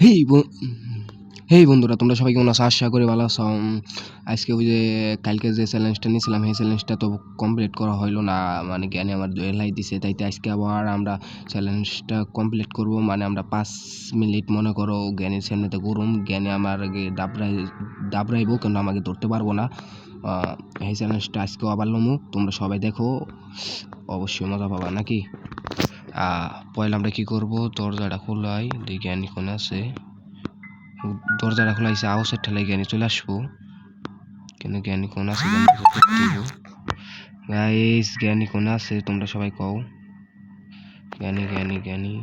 হেই হেই বন্ধুরা, তোমরা সবাই কেমন আছো? আশা করি ভালো আছো। আজকে ওই যে কালকে যে চ্যালেঞ্জটা নিয়েছিলাম, সেই চ্যালেঞ্জটা তো কমপ্লিট করা হইল না। মানে জ্ঞানে আমার হেলাই দিছে তাইতে আজকে আবার আমরা চ্যালেঞ্জটা কমপ্লিট করব। মানে আমরা পাঁচ মিনিট, মনে করো, জ্ঞানের সামনেতে গরম। জ্ঞানে আমার দাবড়াই, দাবড়াইবো, কিন্তু আমাকে ধরতে পারব না। এই চ্যালেঞ্জটা আজকেও আবার লমু। তোমরা সবাই দেখো। অবশ্যই মজা পাবা, নাকি? পয়লা আমরা কি করব? দরজাটা খোলাই, দেখি জ্ঞানী কোনে আছে। দরজাটা খোলা হয়েছে আওয়াজের ঠেলায় জ্ঞানী চলে আসব। কেন জ্ঞানী কোন আছে গাইস জ্ঞানী কোন আছে, তোমরা সবাই কও। জ্ঞানী জ্ঞানী জ্ঞানী।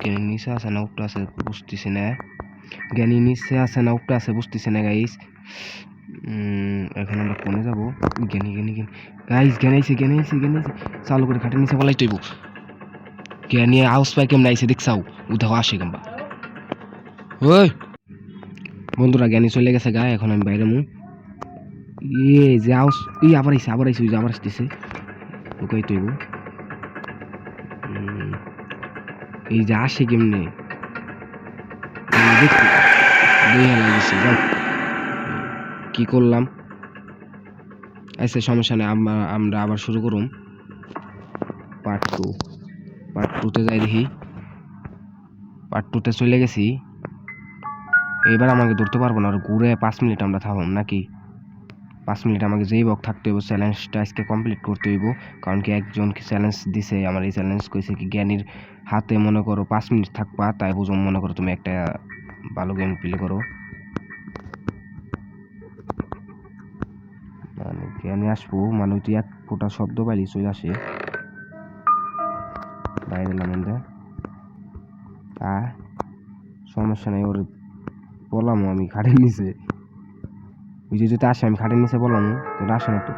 জ্ঞানী নিচে আছে না, উপরে আছে, বুঝতেছি না। জ্ঞানী নিচে আছে না, উপরে আছে, বুঝতেছি না গাইস এখন আমরা কোনে যাব? জ্ঞানী জ্ঞানী গাইস জ্ঞানী আইছে জ্ঞানী আইছে জ্ঞানী আইছে। চালু করে খাটে নিচে বলাই তৈব জ্ঞানী আউস পাই কেমন দেখছাও উধাও আসে কেমবা। ওই বন্ধুরা জ্ঞানী চলে গেছে গা এখন আমি বাইরে মু। ইয়ে যে আউস ই আবার আইসে আবার আইসে ওই যে আবার আসতেছে। ওকে তৈব এই যে আসে কেমনে? দেখছি কি করলাম? আচ্ছা সমস্যা নেই আমরা আমরা আবার শুরু করুম। পার্ট টু পার্ট টুতে যাই দেখি। পার্ট টুতে চলে গেছি। এবার আমাকে ধরতে পারব না, আর ঘুরে পাঁচ মিনিট আমরা থাকলাম নাকি? পাঁচ মিনিট আমাকে যেই বক থাকতে হইব, চ্যালেঞ্জটা আজকে কমপ্লিট করতে হইব। কারণ কি একজন কি চ্যালেঞ্জ দিছে, আমার এই চ্যালেঞ্জ কইছে কি জ্ঞানীর হাতে মনে করো পাঁচ মিনিট থাকবা, তাই বুঝো মনে করো তুমি একটা ভালো গেম প্লে করো। মানে জ্ঞানী আসব মানে তুই এক ফোটা শব্দ পাইলি, চলে আসে। বাইরে লামেন্দে আ সমস্যা নেই, ওর বললাম আমি খাটের নিচে। ওই যে যদি আসে, আমি খাটের নিচে বললাম কিন্তু আসে না তো।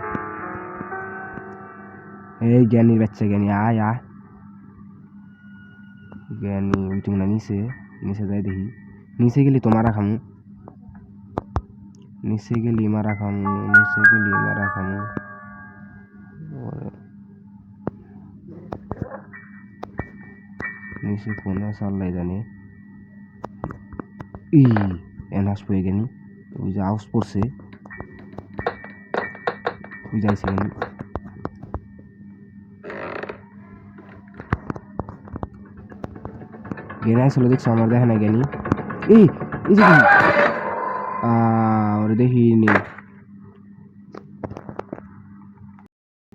এই জ্ঞানীর বাচ্চা, জ্ঞানী, আয় আয়। জ্ঞানী, ওই তুমি না নিচে নিচে যাই দেখি। নিচে গেলি তো মারা খামু। নিচে গেলি মারা খামু, নিচে গেলি মারা খামু। নিচে কোনে চাল্লাই জানে ই এনহাস পড়ে গেনি ওই যে আউস পড়ছে ওই যাইছে গেনি গেনি আসলে দেখছ আমার দেখে না গেনি এই এই যে ওরে দেখিনি